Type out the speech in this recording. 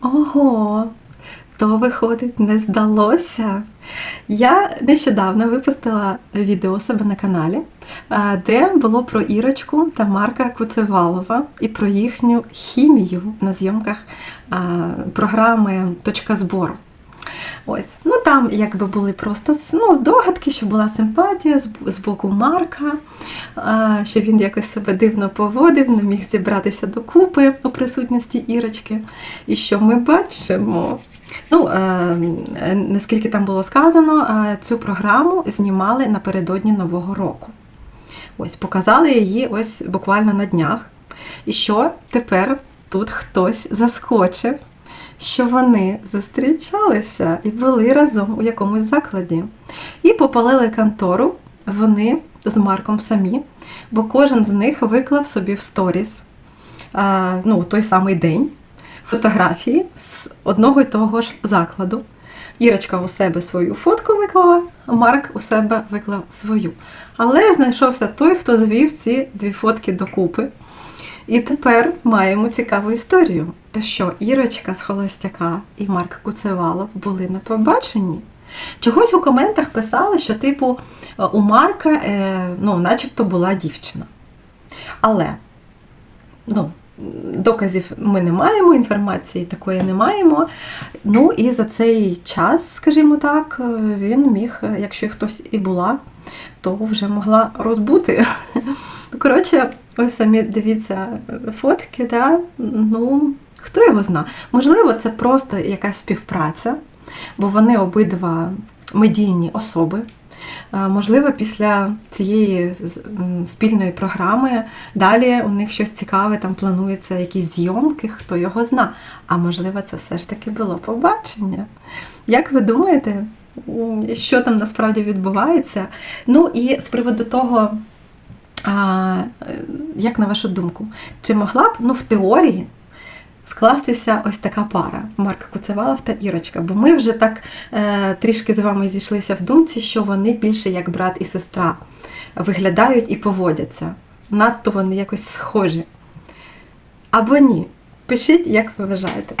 Ого, то виходить, не здалося. Я нещодавно випустила відео себе на каналі, е, де було про Ірочку та Марка Куцевалова і про їхню хімію на зйомках е, програми Точка збору. Ось, ну там якби були просто ну, здогадки, що була симпатія з, боку Марка, що він якось себе дивно поводив, не міг зібратися докупи у присутності Ірочки. І що ми бачимо? Ну, е, е, наскільки там було сказано, е, цю програму знімали напередодні Нового року. Ось, показали її ось буквально на днях. І що тепер тут хтось заскочив, що вони зустрічалися і були разом у якомусь закладі. І попалили контору вони з Марком самі, бо кожен з них виклав собі в сторіс ну, той самий день фотографії з одного й того ж закладу. Ірочка у себе свою фотку виклала, а Марк у себе виклав свою. Але знайшовся той, хто звів ці дві фотки докупи. І тепер маємо цікаву історію. То що Ірочка з Холостяка і Марк Куцевалов були на побаченні. Чогось у коментах писали, що, типу, у Марка, е, ну, начебто була дівчина. Але, ну, доказів ми не маємо, інформації такої не маємо. Ну і за цей час, скажімо так, він міг, якщо хтось і була, то вже могла розбути. Коротше, ось самі дивіться фотки, да? ну, хто його зна. Можливо, це просто якась співпраця, бо вони обидва медійні особи. Е, Можливо, після цієї спільної програми далі у них щось цікаве, там плануються якісь зйомки, хто його зна. А можливо, це все ж таки було побачення. Як ви думаєте, що там насправді відбувається? Ну і з приводу того, а, е, як на вашу думку, чи могла б ну, в теорії скластися ось така пара Марк Куцевалов та Ірочка? Бо ми вже так е, трішки з вами зійшлися в думці, що вони більше як брат і сестра виглядають і поводяться. Надто вони якось схожі. Або ні. Пишіть, як ви вважаєте.